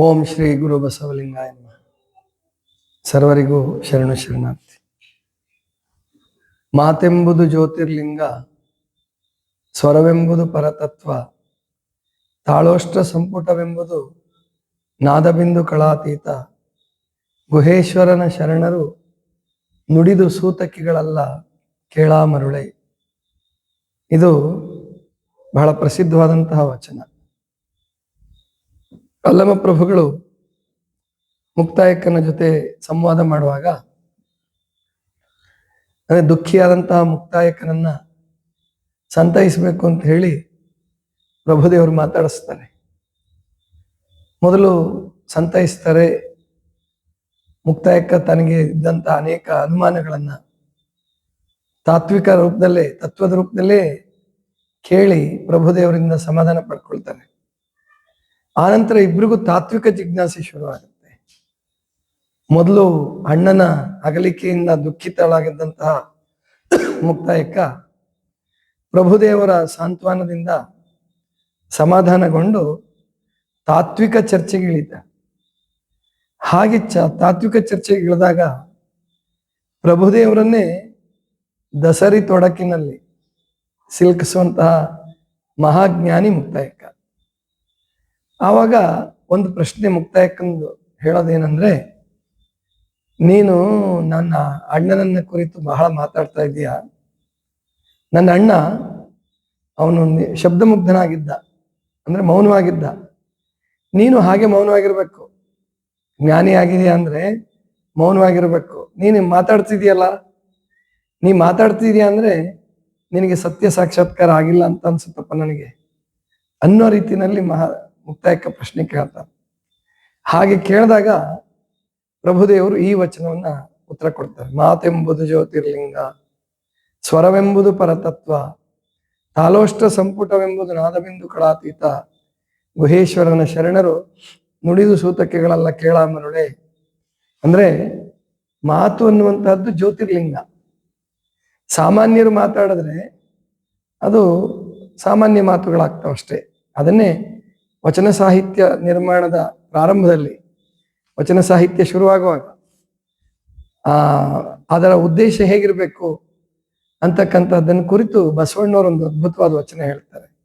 ಓಂ ಶ್ರೀ ಗುರು ಬಸವಲಿಂಗಾಯ. ಸರ್ವರಿಗೂ ಶರಣು ಶರಣಾರ್ಥಿ. ಮಾತೆಂಬುದು ಜ್ಯೋತಿರ್ಲಿಂಗ, ಸ್ವರವೆಂಬುದು ಪರತತ್ವ ತಾಳೋಷ್ಟ ಸಂಪುಟವೆಂಬುದು ನಾದಬಿಂದು ಕಳಾತೀತ, ಗುಹೇಶ್ವರನ ಶರಣರು ನುಡಿದು ಸೂತಕಿಗಳಲ್ಲ ಕೇಳಾಮರುಳೆ. ಇದು ಬಹಳ ಪ್ರಸಿದ್ಧವಾದಂತಹ ವಚನ. ಅಲ್ಲಮ ಪ್ರಭುಗಳು ಮುಕ್ತಾಯಕ್ಕನ ಜೊತೆ ಸಂವಾದ ಮಾಡುವಾಗ, ಅಂದ್ರೆ ದುಃಖಿಯಾದಂತಹ ಮುಕ್ತಾಯಕನನ್ನ ಸಂತೈಸಬೇಕು ಅಂತ ಹೇಳಿ ಪ್ರಭುದೇವರು ಮಾತಾಡಿಸ್ತಾರೆ. ಮೊದಲು ಸಂತೈಸ್ತಾರೆ ಮುಕ್ತಾಯಕ್ಕ ತನಗೆ ಇದ್ದಂತ ಅನೇಕ ಅನುಮಾನಗಳನ್ನ ತಾತ್ವಿಕ ರೂಪದಲ್ಲೇ, ತತ್ವದ ರೂಪದಲ್ಲೇ ಕೇಳಿ ಪ್ರಭುದೇವರಿಂದ ಸಮಾಧಾನ ಪಡ್ಕೊಳ್ತಾರೆ. ಆನಂತರ ಇಬ್ರಿಗೂ ತಾತ್ವಿಕ ಜಿಜ್ಞಾಸೆ ಶುರುವಾಗುತ್ತೆ. ಮೊದಲು ಅಣ್ಣನ ಅಗಲಿಕೆಯಿಂದ ದುಃಖಿತಳಾಗಿದ್ದಂತಹ ಮುಕ್ತಾಯಕ್ಕ ಪ್ರಭುದೇವರ ಸಾಂತ್ವನದಿಂದ ಸಮಾಧಾನಗೊಂಡು ತಾತ್ವಿಕ ಚರ್ಚೆಗೆ ಇಳಿದ ಹಾಗೆ ಚ ತಾತ್ವಿಕ ಚರ್ಚೆಗೆ ಇಳಿದಾಗ ಪ್ರಭುದೇವರನ್ನೇ ದಸರಿ ತೊಡಕಿನಲ್ಲಿ ಸಿಲುಕಿಸುವಂತಹ ಮಹಾಜ್ಞಾನಿ ಮುಕ್ತಾಯಕ್ಕ. ಆವಾಗ ಒಂದು ಪ್ರಶ್ನೆ ಮುಕ್ತಾಯಕ್ಕಂದು ಹೇಳೋದೇನಂದ್ರೆ, ನೀನು ನನ್ನ ಅಣ್ಣನನ್ನ ಕುರಿತು ಬಹಳ ಮಾತಾಡ್ತಾ ಇದೀಯ ನನ್ನ ಅಣ್ಣ ಅವನು ಶಬ್ದ ಶಬ್ದಮುಗ್ಧನಾಗಿದ್ದ, ಅಂದ್ರೆ ಮೌನವಾಗಿದ್ದ. ನೀನು ಹಾಗೆ ಮೌನವಾಗಿರ್ಬೇಕು. ಜ್ಞಾನಿ ಆಗಿದೆಯಾ ಅಂದ್ರೆ ಮೌನವಾಗಿರ್ಬೇಕು. ನೀನು ಮಾತಾಡ್ತಿದೀಯಲ್ಲ? ನೀ ಮಾತಾಡ್ತಿದೀಯ ಅಂದ್ರೆ ನಿನಗೆ ಸತ್ಯ ಸಾಕ್ಷಾತ್ಕಾರ ಆಗಿಲ್ಲ ಅಂತ ಅನ್ಸುತ್ತಪ್ಪ ನನಗೆ. ಅನ್ನೋ ರೀತಿನಲ್ಲಿ ಮಹಾ ಮುಕ್ತಾಯಕ್ಕ ಪ್ರಶ್ನೆ ಕೇಳ್ತಾರೆ. ಹಾಗೆ ಕೇಳಿದಾಗ ಪ್ರಭುದೇವರು ಈ ವಚನವನ್ನ ಉತ್ತರ ಕೊಡ್ತಾರೆ. ಮಾತೆಂಬುದು ಜ್ಯೋತಿರ್ಲಿಂಗ, ಸ್ವರವೆಂಬುದು ಪರತತ್ವ, ತಾಲೋಷ್ಟ ಸಂಪುಟವೆಂಬುದು ನಾದಬಿಂದು ಕಳಾತೀತ ಗುಹೇಶ್ವರನ ಶರಣರು ನುಡಿದು ಸೂತಕೆಗಳೆಲ್ಲ ಕೇಳಾಮರುಳೆ. ಅಂದ್ರೆ ಮಾತು ಅನ್ನುವಂತಹದ್ದು ಜ್ಯೋತಿರ್ಲಿಂಗ. ಸಾಮಾನ್ಯರು ಮಾತಾಡಿದ್ರೆ ಅದು ಸಾಮಾನ್ಯ ಮಾತುಗಳಾಗ್ತಾವಷ್ಟೇ. ಅದನ್ನೇ ವಚನ ಸಾಹಿತ್ಯ ನಿರ್ಮಾಣದ ಪ್ರಾರಂಭದಲ್ಲಿ ವಚನ ಸಾಹಿತ್ಯ ಶುರುವಾಗುವಾಗ, ಆ, ಅದರ ಉದ್ದೇಶ ಹೇಗಿರಬೇಕು ಅಂತಕ್ಕಂಥದ್ದನ್ನು ಕುರಿತು ಬಸವಣ್ಣವರೊಂದು ಅದ್ಭುತವಾದ ವಚನ ಹೇಳ್ತಾರೆ.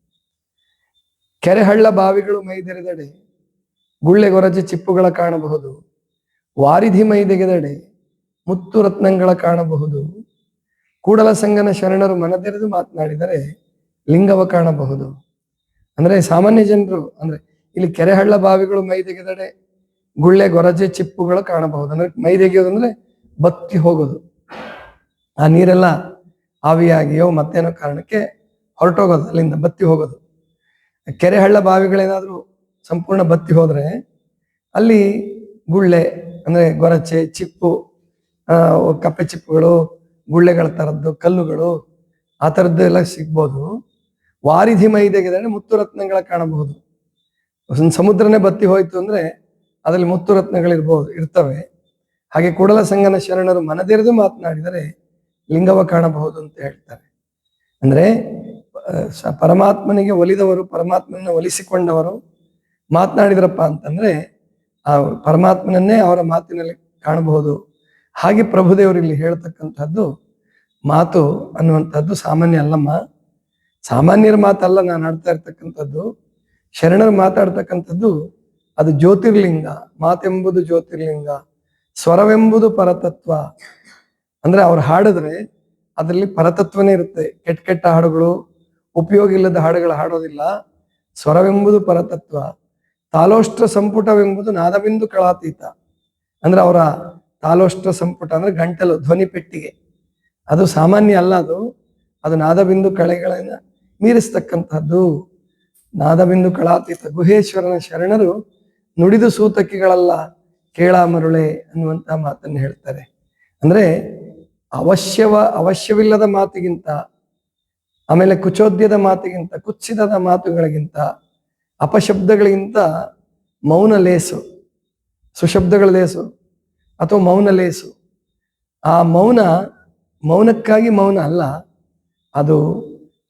ಕೆರೆಹಳ್ಳ ಬಾವಿಗಳು ಮೈದೆರೆದಡೆ ಗುಳ್ಳೆ ಗೊರಜೆ ಚಿಪ್ಪುಗಳ ಕಾಣಬಹುದು, ವಾರಿಧಿ ಮೈದೆಗೆದಡೆ, ಮುತ್ತು ರತ್ನಗಳ ಕಾಣಬಹುದು ಕೂಡಲ ಸಂಗನ ಶರಣರು ಮನದೆರೆದು ಮಾತನಾಡಿದರೆ ಲಿಂಗವ ಕಾಣಬಹುದು. ಅಂದ್ರೆ ಸಾಮಾನ್ಯ ಜನರು ಅಂದ್ರೆ ಇಲ್ಲಿ ಕೆರೆಹಳ್ಳ ಬಾವಿಗಳು ಮೈ ತೆಗೆದಡೆ ಗುಳ್ಳೆ ಗೊರಜೆ ಚಿಪ್ಪುಗಳು ಕಾಣಬಹುದು. ಅಂದ್ರೆ ಮೈ ಅಂದ್ರೆ ಬತ್ತಿ ಹೋಗೋದು. ಆ ನೀರೆಲ್ಲ ಆವಿಯಾಗಿಯೋ ಮತ್ತೇನೋ ಕಾರಣಕ್ಕೆ ಹೊರಟೋಗೋದು, ಅಲ್ಲಿಂದ ಬತ್ತಿ ಹೋಗೋದು. ಕೆರೆಹಳ್ಳ ಬಾವಿಗಳೇನಾದ್ರೂ ಸಂಪೂರ್ಣ ಬತ್ತಿ ಹೋದ್ರೆ ಅಲ್ಲಿ ಗುಳ್ಳೆ ಅಂದ್ರೆ ಗೊರಚೆ ಚಿಪ್ಪು ಕಪ್ಪೆ ಚಿಪ್ಪುಗಳು, ಗುಳ್ಳೆಗಳ ತರದ್ದು, ಕಲ್ಲುಗಳು, ಆ ಥರದ್ದು ಎಲ್ಲ ಸಿಗ್ಬೋದು. ವಾರಿಧಿ ಮೈದೆಗೆದರೆ ಮುತ್ತು ರತ್ನಗಳ ಕಾಣಬಹುದು. ಒಂದು ಸಮುದ್ರನೇ ಬತ್ತಿ ಹೋಯ್ತು ಅಂದ್ರೆ ಅದರಲ್ಲಿ ಮುತ್ತು ರತ್ನಗಳಿರ್ಬೋದು ಇರ್ತವೆ. ಹಾಗೆ ಕೂಡಲ ಸಂಗನ ಶರಣರು ಮನದೆರೆದು ಮಾತನಾಡಿದರೆ ಲಿಂಗವ ಕಾಣಬಹುದು ಅಂತ ಹೇಳ್ತಾರೆ. ಅಂದ್ರೆ ಪರಮಾತ್ಮನಿಗೆ ಒಲಿದವರು ಪರಮಾತ್ಮನ ಒಲಿಸಿಕೊಂಡವರು ಮಾತನಾಡಿದ್ರಪ್ಪ ಅಂತಂದ್ರೆ, ಆ ಪರಮಾತ್ಮನನ್ನೇ ಅವರ ಮಾತಿನಲ್ಲಿ ಕಾಣಬಹುದು. ಹಾಗೆ ಪ್ರಭುದೇವರು ಇಲ್ಲಿ ಹೇಳ್ತಕ್ಕಂಥದ್ದು ಮಾತು ಅನ್ನುವಂಥದ್ದು ಸಾಮಾನ್ಯ ಅಲ್ಲಮ್ಮ. ಸಾಮಾನ್ಯರ ಮಾತಲ್ಲ, ನಾನು ಆಡ್ತಾ ಇರ್ತಕ್ಕಂಥದ್ದು. ಶರಣರು ಮಾತಾಡ್ತಕ್ಕಂಥದ್ದು, ಅದು ಜ್ಯೋತಿರ್ಲಿಂಗ. ಮಾತೆಂಬುದು ಜ್ಯೋತಿರ್ಲಿಂಗ. ಸ್ವರವೆಂಬುದು ಪರತತ್ವ. ಅಂದ್ರೆ ಅವ್ರು ಹಾಡಿದ್ರೆ ಅದರಲ್ಲಿ ಪರತತ್ವನೇ ಇರುತ್ತೆ. ಕೆಟ್ಟ ಕೆಟ್ಟ ಹಾಡುಗಳು, ಉಪಯೋಗ ಇಲ್ಲದ ಹಾಡುಗಳು ಹಾಡೋದಿಲ್ಲ. ಸ್ವರವೆಂಬುದು ಪರತತ್ವ. ತಾಲೋಷ್ಟ್ರ ಸಂಪುಟವೆಂಬುದು ನಾದಬಿಂದು ಕಳಾತೀತ. ಅಂದ್ರೆ ಅವರ ತಾಲೋಷ್ಟ್ರ ಸಂಪುಟ, ಅಂದ್ರೆ ಗಂಟಲು, ಧ್ವನಿ ಪೆಟ್ಟಿಗೆ. ಅದು ಸಾಮಾನ್ಯ ಅಲ್ಲ ಅದು. ಅದು ನಾದಬಿಂದು ಕಳೆಗಳನ್ನ ಮೀರಿಸ್ತಕ್ಕಂಥದ್ದು. ನಾದಬಿಂದು ಕಳಾತೀತ ಗುಹೇಶ್ವರನ ಶರಣರು ನುಡಿದು ಸೂತಕಿಗಳಲ್ಲ ಕೇಳಾಮರುಳೆ ಅನ್ನುವಂತಹ ಮಾತನ್ನು ಹೇಳ್ತಾರೆ. ಅಂದ್ರೆ ಅವಶ್ಯವ, ಅವಶ್ಯವಿಲ್ಲದ ಮಾತಿಗಿಂತ, ಆಮೇಲೆ ಕುಚೋದ್ಯದ ಮಾತಿಗಿಂತ ಕುತ್ಸಿದ ಮಾತುಗಳಿಗಿಂತ, ಅಪಶಬ್ದಗಳಿಗಿಂತ ಮೌನ ಲೇಸು, ಸುಶಬ್ದಗಳ ಲೇಸು ಅಥವಾ ಮೌನ ಲೇಸು. ಆ ಮೌನ ಮೌನಕ್ಕಾಗಿ ಮೌನ ಅಲ್ಲ, ಅದು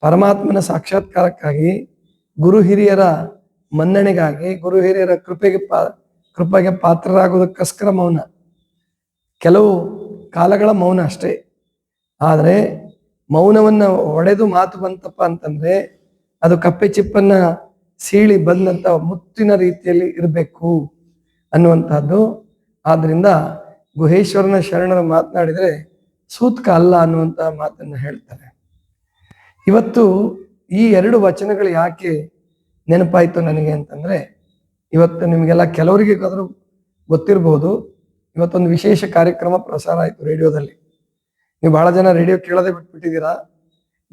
ಪರಮಾತ್ಮನ ಸಾಕ್ಷಾತ್ಕಾರಕ್ಕಾಗಿ ಗುರು ಹಿರಿಯರ ಮನ್ನಣೆಗಾಗಿ, ಗುರು ಹಿರಿಯರ ಕೃಪೆಗೆ ಪಾ, ಕೃಪೆಗೆ ಪಾತ್ರರಾಗೋದಕ್ಕೋಸ್ಕರ ಮೌನ. ಕೆಲವು ಕಾಲಗಳ ಮೌನ ಅಷ್ಟೇ. ಆದರೆ ಮೌನವನ್ನು ಒಡೆದು ಮಾತು ಬಂತಪ್ಪ ಅಂತಂದ್ರೆ, ಅದು ಕಪ್ಪೆ ಚಿಪ್ಪನ್ನ ಸೀಳಿ ಬಂದಂಥ ಮುತ್ತಿನ ರೀತಿಯಲ್ಲಿ ಇರಬೇಕು ಅನ್ನುವಂಥದ್ದು ಆದ್ದರಿಂದ ಗುಹೇಶ್ವರನ ಶರಣರು ಮಾತನಾಡಿದರೆ ಸೂತ್ಕ ಅಲ್ಲ ಅನ್ನುವಂಥ ಮಾತನ್ನು ಹೇಳ್ತಾರೆ. ಇವತ್ತು ಈ ಎರಡು ವಚನಗಳು ಯಾಕೆ ನೆನಪಾಯಿತು ನನಗೆ ಅಂತಂದ್ರೆ, ಇವತ್ತು ನಿಮಗೆಲ್ಲ ಕೆಲವರಿಗೆ ಆದ್ರೂ ಗೊತ್ತಿರಬಹುದು ಇವತ್ತೊಂದು ವಿಶೇಷ ಕಾರ್ಯಕ್ರಮ ಪ್ರಸಾರ ಆಯಿತು ರೇಡಿಯೋದಲ್ಲಿ. ನೀವು ಬಹಳ ಜನ ರೇಡಿಯೋ ಕೇಳೋದೇ ಬಿಟ್ಬಿಟ್ಟಿದ್ದೀರಾ?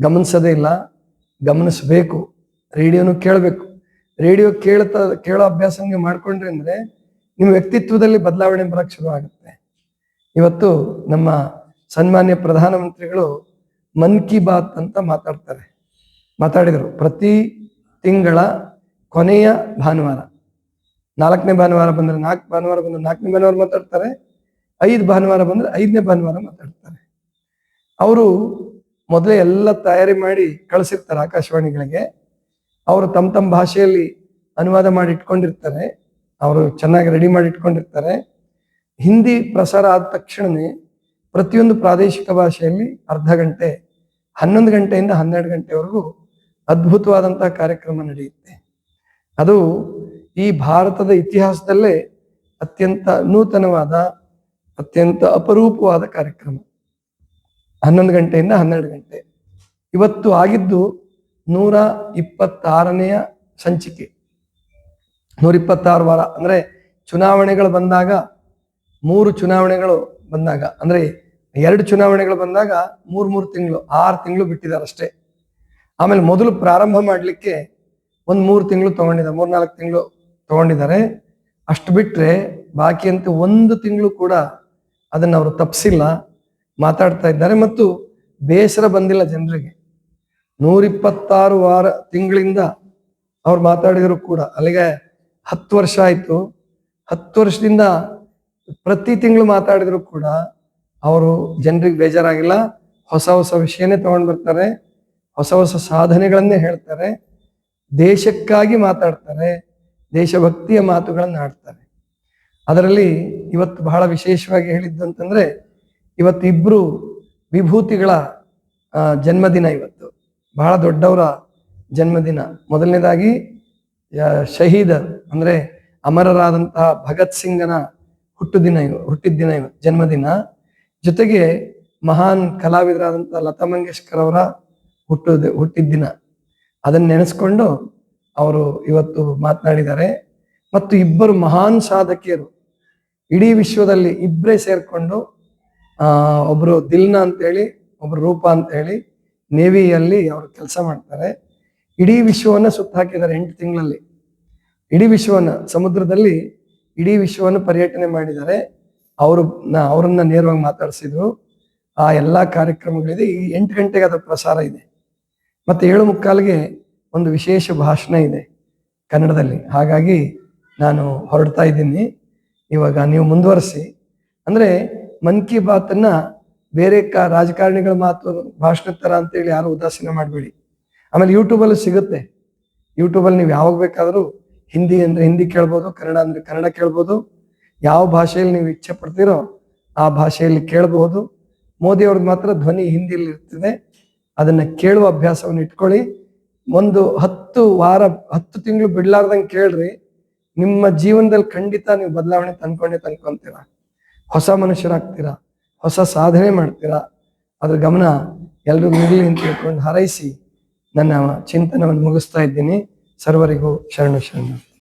ಗಮನಿಸೋದೇ ಇಲ್ಲ, ಗಮನಿಸಬೇಕು, ರೇಡಿಯೋನು ಕೇಳಬೇಕು. ರೇಡಿಯೋ ಕೇಳ್ತಾ, ಕೇಳೋ ಅಭ್ಯಾಸ ನೀವು ಮಾಡ್ಕೊಂಡ್ರಿ ಅಂದ್ರೆ ನಿಮ್ಮ ವ್ಯಕ್ತಿತ್ವದಲ್ಲಿ ಬದಲಾವಣೆ ಬರಕ್ಕೆ ಶುರು ಆಗುತ್ತೆ ಇವತ್ತು ನಮ್ಮ ಸನ್ಮಾನ್ಯ ಪ್ರಧಾನಮಂತ್ರಿಗಳು ಮನ್ ಕಿ ಬಾತ್ ಅಂತ ಮಾತಾಡ್ತಾರೆ. ಮಾತಾಡಿದರು. ಪ್ರತಿ ತಿಂಗಳ ಕೊನೆಯ ಭಾನುವಾರ, ನಾಲ್ಕನೇ ಭಾನುವಾರ ಬಂದರೆ ನಾಲ್ಕು, ಭಾನುವಾರ ಬಂದರೆ ನಾಲ್ಕನೇ ಭಾನುವಾರ ಮಾತಾಡ್ತಾರೆ. ಐದು ಭಾನುವಾರ ಬಂದರೆ ಐದನೇ ಭಾನುವಾರ ಮಾತಾಡ್ತಾರೆ. ಅವರು ಮೊದಲೇ ಎಲ್ಲ ತಯಾರಿ ಮಾಡಿ ಕಳಿಸಿರ್ತಾರೆ ಆಕಾಶವಾಣಿಗಳಿಗೆ. ಅವರು ತಮ್ಮ ತಮ್ಮ ಭಾಷೆಯಲ್ಲಿ ಅನುವಾದ ಮಾಡಿ ಇಟ್ಕೊಂಡಿರ್ತಾರೆ. ಅವರು ಚೆನ್ನಾಗಿ ರೆಡಿ ಮಾಡಿ ಇಟ್ಕೊಂಡಿರ್ತಾರೆ. ಹಿಂದಿ ಪ್ರಸಾರ ಆದ ತಕ್ಷಣನೇ ಪ್ರತಿಯೊಂದು ಪ್ರಾದೇಶಿಕ ಭಾಷೆಯಲ್ಲಿ ಅರ್ಧ ಗಂಟೆ, ಹನ್ನೊಂದು ಗಂಟೆಯಿಂದ ಹನ್ನೆರಡು ಗಂಟೆವರೆಗೂ ಅದ್ಭುತವಾದಂತಹ ಕಾರ್ಯಕ್ರಮ ನಡೆಯುತ್ತೆ. ಅದು ಈ ಭಾರತದ ಇತಿಹಾಸದಲ್ಲೇ ಅತ್ಯಂತ ನೂತನವಾದ, ಅತ್ಯಂತ ಅಪರೂಪವಾದ ಕಾರ್ಯಕ್ರಮ. ಹನ್ನೊಂದು ಗಂಟೆಯಿಂದ ಹನ್ನೆರಡು ಗಂಟೆ. ಇವತ್ತು ಆಗಿದ್ದು ನೂರ ಇಪ್ಪತ್ತಾರನೆಯ ಸಂಚಿಕೆ. ನೂರ ಇಪ್ಪತ್ತಾರು ವಾರ, ಅಂದ್ರೆ ಚುನಾವಣೆಗಳು ಬಂದಾಗ ಮೂರು ಚುನಾವಣೆಗಳು ಬಂದಾಗ, ಅಂದ್ರೆ ಎರಡು ಚುನಾವಣೆಗಳು ಬಂದಾಗ ಮೂರ್, ಮೂರು ತಿಂಗಳು, ಆರು ತಿಂಗಳು ಬಿಟ್ಟಿದ್ದಾರೆ ಅಷ್ಟೇ ಆಮೇಲೆ ಮೊದಲು ಪ್ರಾರಂಭ ಮಾಡಲಿಕ್ಕೆ ಒಂದು ಮೂರು ತಿಂಗಳು ತಗೊಂಡಿದ್ದಾರೆ ಮೂರ್ನಾಲ್ಕು ತಿಂಗಳು ತಗೊಂಡಿದ್ದಾರೆ. ಅಷ್ಟು ಬಿಟ್ಟರೆ ಬಾಕಿ ಅಂತ ಒಂದು ತಿಂಗಳು ಕೂಡ ಅದನ್ನು ಅವರು ತಪ್ಪಿಸಿಲ್ಲ ಮಾತಾಡ್ತಾ ಇದ್ದಾರೆ ಮತ್ತು ಬೇಸರ ಬಂದಿಲ್ಲ ಜನರಿಗೆ. ನೂರಿಪ್ಪತ್ತಾರು ವಾರ ತಿಂಗಳಿಂದ ಅವ್ರು ಮಾತಾಡಿದ್ರು ಕೂಡ, ಅಲ್ಲಿಗೆ ಹತ್ತು ವರ್ಷ ಆಯಿತು. ಹತ್ತು ವರ್ಷದಿಂದ ಪ್ರತಿ ತಿಂಗಳು ಮಾತಾಡಿದ್ರು ಕೂಡ ಅವರು ಜನರಿಗೆ ಬೇಜಾರಾಗಿಲ್ಲ. ಹೊಸ ಹೊಸ ವಿಷಯನೇ ತಗೊಂಡ್ ಬರ್ತಾರೆ. ಹೊಸ ಹೊಸ ಸಾಧನೆಗಳನ್ನೇ ಹೇಳ್ತಾರೆ. ದೇಶಕ್ಕಾಗಿ ಮಾತಾಡ್ತಾರೆ. ದೇಶಭಕ್ತಿಯ ಮಾತುಗಳನ್ನು ಆಡ್ತಾರೆ. ಅದರಲ್ಲಿ ಇವತ್ತು ಬಹಳ ವಿಶೇಷವಾಗಿ ಹೇಳಿದ್ದು ಅಂತಂದ್ರೆ, ಇವತ್ತು ಇಬ್ರು ವಿಭೂತಿಗಳ ಜನ್ಮದಿನ ಇವತ್ತು. ಬಹಳ ದೊಡ್ಡವರ ಜನ್ಮದಿನ. ಮೊದಲನೇದಾಗಿ ಶಹೀದ್, ಅಂದ್ರೆ ಅಮರರಾದಂತಹ ಭಗತ್ ಸಿಂಗನ ಹುಟ್ಟುದಿನ ಇವ ಹುಟ್ಟಿದ ದಿನ ಇವ, ಜನ್ಮದಿನ. ಜೊತೆಗೆ ಮಹಾನ್ ಕಲಾವಿದರಾದಂಥ ಲತಾ ಮಂಗೇಶ್ಕರ್ ಅವರ ಹುಟ್ಟುದ ಹುಟ್ಟಿದ ದಿನ ಅದನ್ನ ನೆನೆಸ್ಕೊಂಡು ಅವರು ಇವತ್ತು ಮಾತನಾಡಿದ್ದಾರೆ. ಮತ್ತು ಇಬ್ಬರು ಮಹಾನ್ ಸಾಧಕಿಯರು ಇಡೀ ವಿಶ್ವದಲ್ಲಿ ಇಬ್ಬರೇ ಸೇರಿಕೊಂಡು, ಆ, ಒಬ್ರು ದಿಲ್ನಾ ಅಂತೇಳಿ, ಒಬ್ರು ರೂಪ ಅಂತ ಹೇಳಿ ನೇವಿಯಲ್ಲಿ ಅವರು ಕೆಲಸ ಮಾಡ್ತಾರೆ. ಇಡೀ ವಿಶ್ವವನ್ನ ಸುತ್ತ ಹಾಕಿದ್ದಾರೆ ಎಂಟು ತಿಂಗಳಲ್ಲಿ. ಇಡೀ ವಿಶ್ವವನ್ನ, ಸಮುದ್ರದಲ್ಲಿ ಇಡೀ ವಿಶ್ವವನ್ನು ಪರ್ಯಟನೆ ಮಾಡಿದ್ದಾರೆ ಅವರು ಅವರನ್ನ ನೇರವಾಗಿ ಮಾತಾಡಿಸಿದ್ರು. ಆ ಎಲ್ಲ ಕಾರ್ಯಕ್ರಮಗಳಿದೆ. ಈ ಎಂಟು ಗಂಟೆಗೆ ಅದರ ಪ್ರಸಾರ ಇದೆ. ಮತ್ತೆ ಏಳು ಮುಕ್ಕಾಲಿಗೆ ಒಂದು ವಿಶೇಷ ಭಾಷಣ ಇದೆ ಕನ್ನಡದಲ್ಲಿ. ಹಾಗಾಗಿ ನಾನು ಹೊರಡ್ತಾ ಇದ್ದೀನಿ. ಇವಾಗ ನೀವು ಮುಂದುವರಿಸಿ. ಅಂದ್ರೆ ಮನ್ ಕಿ ಬಾತನ್ನ ಬೇರೆ ಕ ರಾಜಕಾರಣಿಗಳ ಮಾತು ಭಾಷಣ ತರ ಅಂತೇಳಿ ಯಾರು ಉದಾಸೀನ ಮಾಡಬೇಡಿ. ಆಮೇಲೆ ಯೂಟ್ಯೂಬಲ್ಲಿ ಸಿಗುತ್ತೆ. ಯೂಟ್ಯೂಬಲ್ಲಿ ನೀವು ಯಾವಾಗ ಬೇಕಾದರೂ ಹಿಂದಿ ಅಂದ್ರೆ ಹಿಂದಿ ಕೇಳ್ಬೋದು, ಕನ್ನಡ ಅಂದ್ರೆ ಕನ್ನಡ ಕೇಳ್ಬೋದು. ಯಾವ ಭಾಷೆಯಲ್ಲಿ ನೀವು ಇಚ್ಛೆ ಪಡ್ತೀರೋ ಆ ಭಾಷೆಯಲ್ಲಿ ಕೇಳಬಹುದು. ಮೋದಿ ಅವ್ರದ್ದು ಮಾತ್ರ ಧ್ವನಿ ಹಿಂದಿಯಲ್ಲಿ ಇರ್ತದೆ. ಅದನ್ನ ಕೇಳುವ ಅಭ್ಯಾಸವನ್ನು ಇಟ್ಕೊಳ್ಳಿ. ಒಂದು ಹತ್ತು ವಾರ, ಹತ್ತು ತಿಂಗಳು ಬಿಡ್ಲಾರ್ದಂಗೆ ಕೇಳ್ರಿ. ನಿಮ್ಮ ಜೀವನದಲ್ಲಿ ಖಂಡಿತ ನೀವು ಬದಲಾವಣೆ ತಂದ್ಕೊಂಡೇ ತಂದ್ಕೊಂತೀರ. ಹೊಸ ಮನುಷ್ಯರಾಗ್ತೀರಾ? ಹೊಸ ಸಾಧನೆ ಮಾಡ್ತೀರಾ? ಅದ್ರ ಗಮನ ಎಲ್ರಿಗೂ ನಿಲ್ಲಿ ಅಂತ ತಿಳ್ಕೊಂಡು ಹಾರೈಸಿ ನನ್ನ ಚಿಂತನವನ್ನು ಮುಗಿಸ್ತಾ ಇದ್ದೀನಿ. ಸರ್ವರಿಗೂ ಶರಣು ಶರಣ.